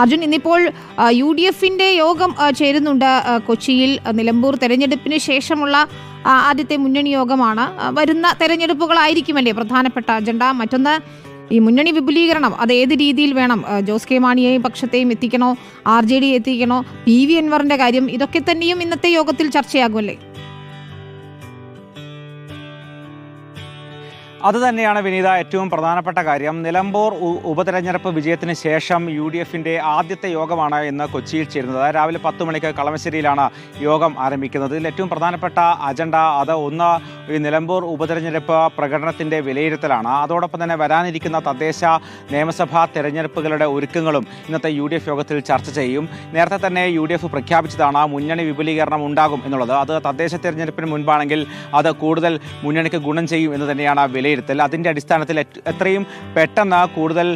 അർജുൻ ഇന്നിപ്പോൾ U D എഫിന്റെ യോഗം ചേരുന്നുണ്ട്. കൊച്ചിയിൽ നിലമ്പൂർ തെരഞ്ഞെടുപ്പിന് ശേഷമുള്ള ആദ്യത്തെ മുന്നണി യോഗമാണ്. വരുന്ന തെരഞ്ഞെടുപ്പുകളായിരിക്കുമല്ലേ പ്രധാനപ്പെട്ട അജണ്ട? മറ്റൊന്ന് ഈ മുന്നണി വിപുലീകരണം അത് ഏത് രീതിയിൽ വേണം? ജോസ് കെ മാണിയെയും പക്ഷത്തെയും എത്തിക്കണോ? ആർ ജെ ഡി എത്തിക്കണോ? പി വി അൻവറിന്റെ കാര്യം ഇതൊക്കെ തന്നെയും ഇന്നത്തെ യോഗത്തിൽ ചർച്ചയാകുമല്ലേ? അത് തന്നെയാണ് വിനീത ഏറ്റവും പ്രധാനപ്പെട്ട കാര്യം. നിലമ്പൂർ ഉപതെരഞ്ഞെടുപ്പ് വിജയത്തിന് ശേഷം യു ഡി എഫിന്റെ ആദ്യത്തെ യോഗമാണ് ഇന്ന് കൊച്ചിയിൽ ചേരുന്നത്. രാവിലെ പത്ത് മണിക്ക് കളമശ്ശേരിയിലാണ് യോഗം ആരംഭിക്കുന്നത്. ഇതിൽ ഏറ്റവും പ്രധാനപ്പെട്ട അജണ്ട അത് ഒന്ന് ഈ നിലമ്പൂർ ഉപതെരഞ്ഞെടുപ്പ് പ്രകടനത്തിന്റെ വിലയിരുത്തലാണ്. അതോടൊപ്പം തന്നെ വരാനിരിക്കുന്ന തദ്ദേശ നിയമസഭാ തെരഞ്ഞെടുപ്പുകളുടെ ഒരുക്കങ്ങളും ഇന്നത്തെ യു ഡി എഫ് യോഗത്തിൽ ചർച്ച ചെയ്യും. നേരത്തെ തന്നെ യു ഡി എഫ് പ്രഖ്യാപിച്ചതാണ് മുന്നണി വിപുലീകരണം ഉണ്ടാകും എന്നുള്ളത്. അത് തദ്ദേശ തെരഞ്ഞെടുപ്പിന് മുൻപാണെങ്കിൽ അത് കൂടുതൽ മുന്നണിക്ക് ഗുണം ചെയ്യും എന്ന് തന്നെയാണ് വിലയിരുത്തൽ അതിന്റെ അടിസ്ഥാനത്തിൽ എത്രയും പെട്ടെന്ന് കൂടുതൽ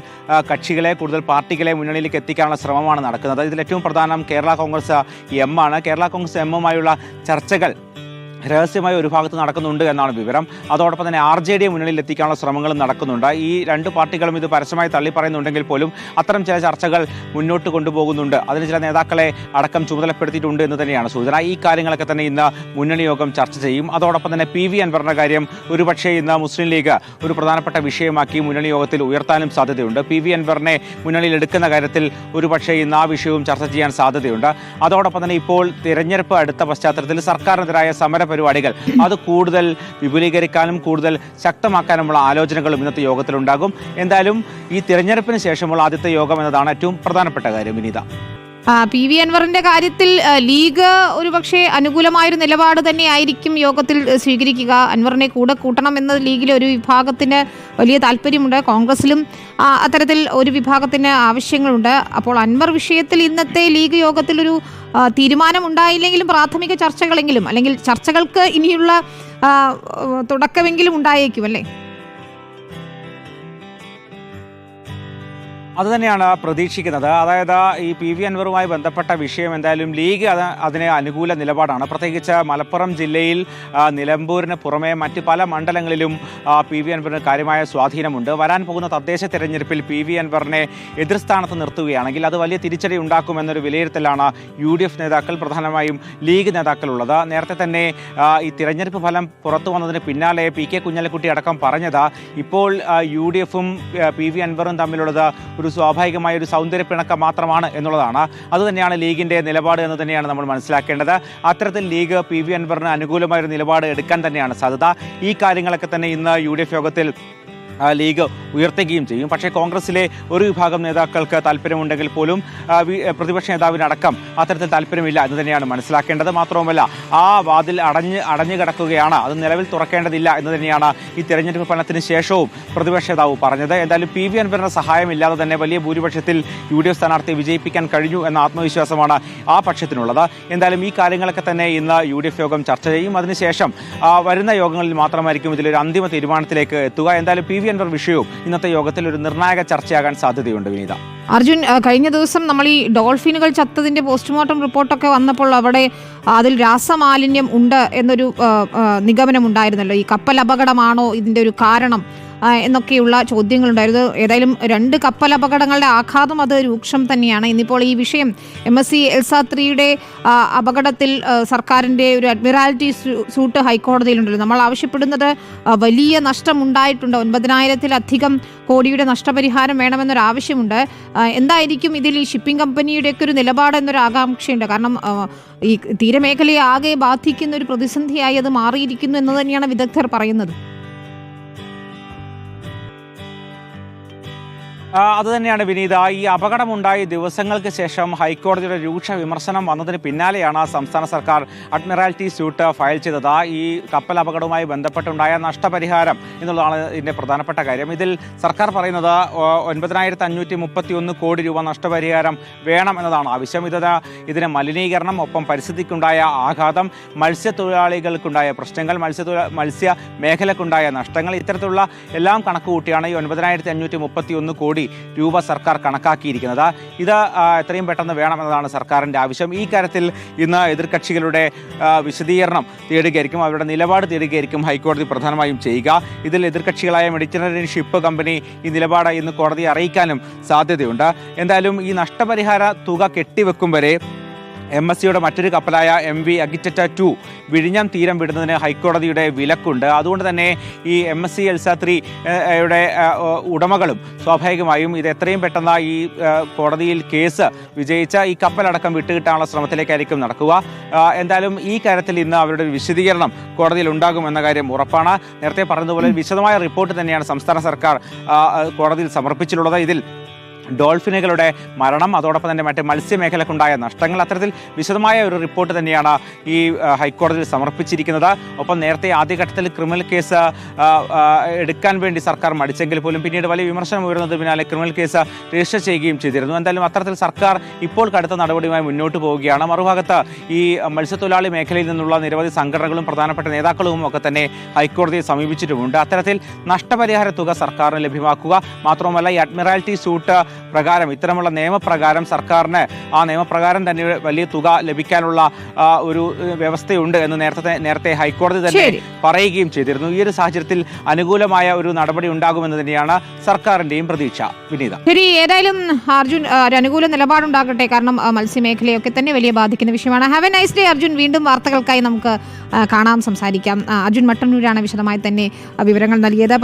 കക്ഷികളെ കൂടുതൽ പാർട്ടികളെ മുന്നണിയിലേക്ക് എത്തിക്കാനുള്ള ശ്രമമാണ് നടക്കുന്നത്. ഇതിൽ ഏറ്റവും പ്രധാനം കേരള കോൺഗ്രസ് എം ആണ്. കേരള കോൺഗ്രസ് എമ്മുമായുള്ള ചർച്ചകൾ രഹസ്യമായ ഒരു ഭാഗത്ത് നടക്കുന്നുണ്ട് എന്നാണ് വിവരം. അതോടൊപ്പം തന്നെ ആർ ജെ ഡി മുന്നണിയിൽ എത്തിക്കാനുള്ള ശ്രമങ്ങളും നടക്കുന്നുണ്ട്. ഈ രണ്ട് പാർട്ടികളും ഇത് പരസ്യമായി തള്ളിപ്പറയുന്നുണ്ടെങ്കിൽ പോലും അത്തരം ചില ചർച്ചകൾ മുന്നോട്ട് കൊണ്ടുപോകുന്നുണ്ട്. അതിന് ചില നേതാക്കളെ അടക്കം ചുമതലപ്പെടുത്തിയിട്ടുണ്ട് എന്ന് തന്നെയാണ് സൂചന. ഈ കാര്യങ്ങളൊക്കെ തന്നെ ഇന്ന് മുന്നണി യോഗം ചർച്ച ചെയ്യും. അതോടൊപ്പം തന്നെ പി വി അൻവറിന്റെ കാര്യം ഒരുപക്ഷേ ഇന്ന് മുസ്ലിം ലീഗ് ഒരു പ്രധാനപ്പെട്ട വിഷയമാക്കി മുന്നണി യോഗത്തിൽ ഉയർത്താനും സാധ്യതയുണ്ട്. പി വി അൻവറിനെ മുന്നണിയിൽ എടുക്കുന്ന കാര്യത്തിൽ ഒരുപക്ഷേ ഇന്ന് ആ വിഷയവും ചർച്ച ചെയ്യാൻ സാധ്യതയുണ്ട്. അതോടൊപ്പം തന്നെ ഇപ്പോൾ തിരഞ്ഞെടുപ്പ് അടുത്ത പശ്ചാത്തലത്തിൽ സർക്കാരിനെതിരായ സമര പരിപാടികൾ. അത് കൂടുതൽ വിപുലീകരിക്കാനും കൂടുതൽ ശക്തമാക്കാനുമുള്ള ആലോചനകളും ഇന്നത്തെ യോഗത്തിലുണ്ടാകും. എന്തായാലും ഈ തിരഞ്ഞെടുപ്പിന് ശേഷമുള്ള ആദ്യത്തെ യോഗം എന്നതാണ് ഏറ്റവും പ്രധാനപ്പെട്ട കാര്യം വിനീത. പി വി അൻവറിന്റെ കാര്യത്തിൽ ലീഗ് ഒരുപക്ഷെ അനുകൂലമായൊരു നിലപാട് തന്നെ ആയിരിക്കും യോഗത്തിൽ സ്വീകരിക്കുക. അൻവറിനെ കൂടെ കൂട്ടണം എന്നത് ലീഗിലെ ഒരു വിഭാഗത്തിന് വലിയ താല്പര്യമുണ്ട്. കോൺഗ്രസിലും അത്തരത്തിൽ ഒരു വിഭാഗത്തിന് ആവശ്യങ്ങളുണ്ട്. അപ്പോൾ അൻവർ വിഷയത്തിൽ ഇന്നത്തെ ലീഗ് യോഗത്തിൽ ഒരു ആ, തീരുമാനം ഉണ്ടായില്ലെങ്കിലും പ്രാഥമിക ചർച്ചകളെങ്കിലും അല്ലെങ്കിൽ ചർച്ചകൾക്ക് ഇനിയുള്ള തുടക്കമെങ്കിലും ഉണ്ടായേക്കും അല്ലേ? അത് തന്നെയാണ് പ്രതീക്ഷിക്കുന്നത്. അതായത് ഈ പി വി അൻവറുമായി ബന്ധപ്പെട്ട വിഷയം എന്തായാലും ലീഗ് അത് അതിന് അനുകൂല നിലപാടാണ്. പ്രത്യേകിച്ച് മലപ്പുറം ജില്ലയിൽ നിലമ്പൂരിന് പുറമെ മറ്റ് പല മണ്ഡലങ്ങളിലും പി വി അൻവറിന് കാര്യമായ സ്വാധീനമുണ്ട്. വരാൻ പോകുന്ന തദ്ദേശ തെരഞ്ഞെടുപ്പിൽ പി വി അൻവറിനെ എതിർസ്ഥാനത്ത് നിർത്തുകയാണെങ്കിൽ അത് വലിയ തിരിച്ചടി ഉണ്ടാക്കുമെന്നൊരു വിലയിരുത്തലാണ് യു ഡി എഫ് നേതാക്കൾ പ്രധാനമായും ലീഗ് നേതാക്കളുള്ളത്. നേരത്തെ തന്നെ ഈ തിരഞ്ഞെടുപ്പ് ഫലം പുറത്തു വന്നതിന് പിന്നാലെ പി കെ കുഞ്ഞാലിക്കുട്ടി അടക്കം പറഞ്ഞത്. ഇപ്പോൾ യു ഡി എഫും പി വി അൻവറും തമ്മിലുള്ളത് ഒരു സ്വാഭാവികമായ ഒരു സൗന്ദര്യ പിണക്കം മാത്രമാണ് എന്നുള്ളതാണ്. അതുതന്നെയാണ് ലീഗിന്റെ നിലപാട് എന്ന് തന്നെയാണ് നമ്മൾ മനസ്സിലാക്കേണ്ടത്. അത്തരത്തിൽ ലീഗ് പി വി അൻവറിന് അനുകൂലമായ ഒരു നിലപാട് എടുക്കാൻ തന്നെയാണ് സാധ്യത. ഈ കാര്യങ്ങളൊക്കെ തന്നെ ഇന്ന് യു യോഗത്തിൽ ലീഗ് ഉയർത്തുകയും ചെയ്യും. പക്ഷേ കോൺഗ്രസിലെ ഒരു വിഭാഗം നേതാക്കൾക്ക് താല്പര്യമുണ്ടെങ്കിൽ പോലും പ്രതിപക്ഷ നേതാവിനടക്കം അത്തരത്തിൽ താല്പര്യമില്ല എന്ന് തന്നെയാണ് മനസ്സിലാക്കേണ്ടത്. മാത്രവുമല്ല ആ വാതിൽ അടഞ്ഞ് അടഞ്ഞു കിടക്കുകയാണ്. അത് നിലവിൽ തുറക്കേണ്ടതില്ല എന്ന് തന്നെയാണ് ഈ തെരഞ്ഞെടുപ്പ് ഫലത്തിന് ശേഷവും പ്രതിപക്ഷ നേതാവ് പറഞ്ഞത്. എന്തായാലും പി വി അൻവറിന്റെ സഹായമില്ലാതെ തന്നെ വലിയ ഭൂരിപക്ഷത്തിൽ യു ഡി എഫ് സ്ഥാനാർത്ഥിയെ വിജയിപ്പിക്കാൻ കഴിഞ്ഞു എന്ന ആത്മവിശ്വാസമാണ് ആ പക്ഷത്തിനുള്ളത്. എന്തായാലും ഈ കാര്യങ്ങളൊക്കെ തന്നെ ഇന്ന് യു ഡി എഫ് യോഗം ചർച്ച ചെയ്യും. അതിനുശേഷം വരുന്ന യോഗങ്ങളിൽ മാത്രമായിരിക്കും ഇതിലൊരു അന്തിമ തീരുമാനത്തിലേക്ക് എത്തുക. എന്തായാലും പി അൻവർ വിഷയവും ഇന്നത്തെ യോഗത്തിൽ ഒരു നിർണായക ചർച്ചയാകാൻ സാധ്യതയുണ്ട് വിനീത. അർജുൻ കഴിഞ്ഞ ദിവസം നമ്മൾ ഈ ഡോൾഫിനുകൾ ചത്തതിന്റെ പോസ്റ്റ്മോർട്ടം റിപ്പോർട്ടൊക്കെ വന്നപ്പോൾ അവിടെ അതിൽ രാസമാലിന്യം ഉണ്ട് എന്നൊരു നിഗമനം ഉണ്ടായിരുന്നല്ലോ ഈ കപ്പൽ അപകടമാണോ ഇതിന്റെ ഒരു കാരണം? എന്നൊക്കെയുള്ള ചോദ്യങ്ങളുണ്ടായിരുന്നു. ഏതായാലും രണ്ട് കപ്പൽ അപകടങ്ങളുടെ ആഘാതം അത് രൂക്ഷം തന്നെയാണ്. ഇന്നിപ്പോൾ ഈ വിഷയം എം എസ് സി എൽസ ത്രീയുടെ അപകടത്തിൽ സർക്കാരിന്റെ ഒരു അഡ്മിറാലിറ്റി സൂട്ട് ഹൈക്കോടതിയിലുണ്ടല്ലോ. നമ്മൾ ആവശ്യപ്പെടുന്നത് വലിയ നഷ്ടമുണ്ടായിട്ടുണ്ട്. ഒൻപതിനായിരത്തിലധികം കോടിയുടെ നഷ്ടപരിഹാരം വേണമെന്നൊരു ആവശ്യമുണ്ട് എന്തായിരിക്കും ഇതിൽ ഈ ഷിപ്പിംഗ് കമ്പനിയുടെയൊക്കെ ഒരു നിലപാട് എന്നൊരു ആകാംക്ഷയുണ്ട് കാരണം ഈ തീരമേഖലയെ ആകെ ബാധിക്കുന്ന ഒരു പ്രതിസന്ധിയായി അത് മാറിയിരിക്കുന്നു എന്ന് തന്നെയാണ് വിദഗ്ധർ പറയുന്നത്. ആ, അത് തന്നെയാണ് വിനീത. ഈ അപകടമുണ്ടായ ദിവസങ്ങൾക്ക് ശേഷം ഹൈക്കോടതിയുടെ രൂക്ഷ വിമർശനം വന്നതിന് പിന്നാലെയാണ് സംസ്ഥാന സർക്കാർ അഡ്മിറാലിറ്റി സ്യൂട്ട് ഫയൽ ചെയ്തത്. ഈ കപ്പൽ അപകടവുമായി ബന്ധപ്പെട്ടുണ്ടായ നഷ്ടപരിഹാരം എന്നുള്ളതാണ് ഇതിന്റെ പ്രധാനപ്പെട്ട കാര്യം. ഇതിൽ സർക്കാർ പറയുന്നത് ഒൻപതിനായിരത്തി അഞ്ഞൂറ്റി മുപ്പത്തി ഒന്ന് കോടി രൂപ നഷ്ടപരിഹാരം വേണം എന്നതാണ്. ആവശ്യം ഇത് ഇതിന് മലിനീകരണം ഒപ്പം പരിസ്ഥിതിക്കുണ്ടായ ആഘാതം മത്സ്യത്തൊഴിലാളികൾക്കുണ്ടായ പ്രശ്നങ്ങൾ മത്സ്യ മേഖലക്കുണ്ടായ നഷ്ടങ്ങൾ ഇത്തരത്തിലുള്ള എല്ലാം കണക്ക് കൂട്ടിയാണ് ഈ ഒൻപതിനായിരത്തി അഞ്ഞൂറ്റി മുപ്പത്തി ഒന്ന് കോടി രൂപ സർക്കാർ കണക്കാക്കിയിരിക്കുന്നത്. ഇത് എത്രയും പെട്ടെന്ന് വേണമെന്നതാണ് സർക്കാരിന്റെ ആവശ്യം. ഈ കാര്യത്തിൽ ഇന്ന് എതിർകക്ഷികളുടെ വിശദീകരണം തേടുകയായിരിക്കും. അവരുടെ നിലപാട് തേടുകയായിരിക്കും ഹൈക്കോടതി പ്രധാനമായും ചെയ്യുക. ഇതിൽ എതിർകക്ഷികളായ മെഡിറ്ററേനിയൻ ഷിപ്പ് കമ്പനി ഈ നിലപാട് ഇന്ന് കോടതിയെ അറിയിക്കാനും സാധ്യതയുണ്ട്. എന്തായാലും ഈ നഷ്ടപരിഹാര തുക കെട്ടിവെക്കും വരെ എം എസ് സിയുടെ മറ്റൊരു കപ്പലായ എം വി അഗിറ്ററ്റ ടു വിഴിഞ്ഞം തീരം വിടുന്നതിന് ഹൈക്കോടതിയുടെ വിലക്കുണ്ട്. അതുകൊണ്ട് തന്നെ ഈ എം എസ് സി എൽസാത്രി യുടെ ഉടമകളും സ്വാഭാവികമായും ഇത് എത്രയും പെട്ടെന്ന് ഈ കോടതിയിൽ കേസ് വിജയിച്ച ഈ കപ്പലടക്കം വിട്ടുകിട്ടാനുള്ള ശ്രമത്തിലേക്കായിരിക്കും നടക്കുക. എന്തായാലും ഈ കാര്യത്തിൽ ഇന്ന് അവരുടെ ഒരു വിശദീകരണം കോടതിയിൽ ഉണ്ടാകുമെന്ന കാര്യം ഉറപ്പാണ്. നേരത്തെ പറഞ്ഞതുപോലെ വിശദമായ റിപ്പോർട്ട് തന്നെയാണ് സംസ്ഥാന സർക്കാർ കോടതിയിൽ സമർപ്പിച്ചിട്ടുള്ളത്. ഇതിൽ ഡോൾഫിനുകളുടെ മരണം അതോടൊപ്പം തന്നെ മറ്റ് മത്സ്യമേഖലക്കുണ്ടായ നഷ്ടങ്ങൾ. അത്തരത്തിൽ വിശദമായ ഒരു റിപ്പോർട്ട് തന്നെയാണ് ഈ ഹൈക്കോടതിയിൽ സമർപ്പിച്ചിരിക്കുന്നത്. ഒപ്പം നേരത്തെ ആദ്യഘട്ടത്തിൽ ക്രിമിനൽ കേസ് എടുക്കാൻ വേണ്ടി സർക്കാർ മടിച്ചെങ്കിൽ പോലും പിന്നീട് വലിയ വിമർശനം ഉയർന്നത് പിന്നാലെ ക്രിമിനൽ കേസ് രജിസ്റ്റർ ചെയ്യുകയും ചെയ്തിരുന്നു. എന്തായാലും അത്തരത്തിൽ സർക്കാർ ഇപ്പോൾ കടുത്ത നടപടിയുമായി മുന്നോട്ട് പോവുകയാണ്. മറുഭാഗത്ത് ഈ മത്സ്യത്തൊഴിലാളി മേഖലയിൽ നിന്നുള്ള നിരവധി സംഘടനകളും പ്രധാനപ്പെട്ട നേതാക്കളും ഒക്കെ തന്നെ ഹൈക്കോടതിയെ സമീപിച്ചിട്ടുമുണ്ട്. അത്തരത്തിൽ നഷ്ടപരിഹാര തുക സർക്കാരിന് ലഭ്യമാക്കുക മാത്രമല്ല ഈ അഡ്മിറാലിറ്റി സൂട്ട് പ്രകാരം ഇത്തരമുള്ള നിയമപ്രകാരം സർക്കാരിന് ആ നിയമപ്രകാരം തന്നെ വലിയ തുക ലഭിക്കാനുള്ള ഒരു വ്യവസ്ഥയുണ്ട് എന്ന് നേരത്തെ നേരത്തെ ഹൈക്കോടതി തന്നെ പറയുകയും ചെയ്തിരുന്നു. ഈ ഒരു സാഹചര്യത്തിൽ അനുകൂലമായ ഒരു നടപടി ഉണ്ടാകുമെന്ന് തന്നെയാണ് സർക്കാരിന്റെയും പ്രതീക്ഷ. വിനീത. ശരി ഏതായാലും അർജുൻ ഒരു അനുകൂല നിലപാടുണ്ടാകട്ടെ. കാരണം മത്സ്യമേഖലയൊക്കെ തന്നെ വലിയ ബാധിക്കുന്ന വിഷയമാണ്. Have a nice day Arjun. വീണ്ടും വാർത്തകൾക്കായി നമുക്ക് കാണാം സംസാരിക്കാം. അർജുൻ മട്ടന്നൂരാണ് വിശദമായി തന്നെ വിവരങ്ങൾ നൽകിയത്.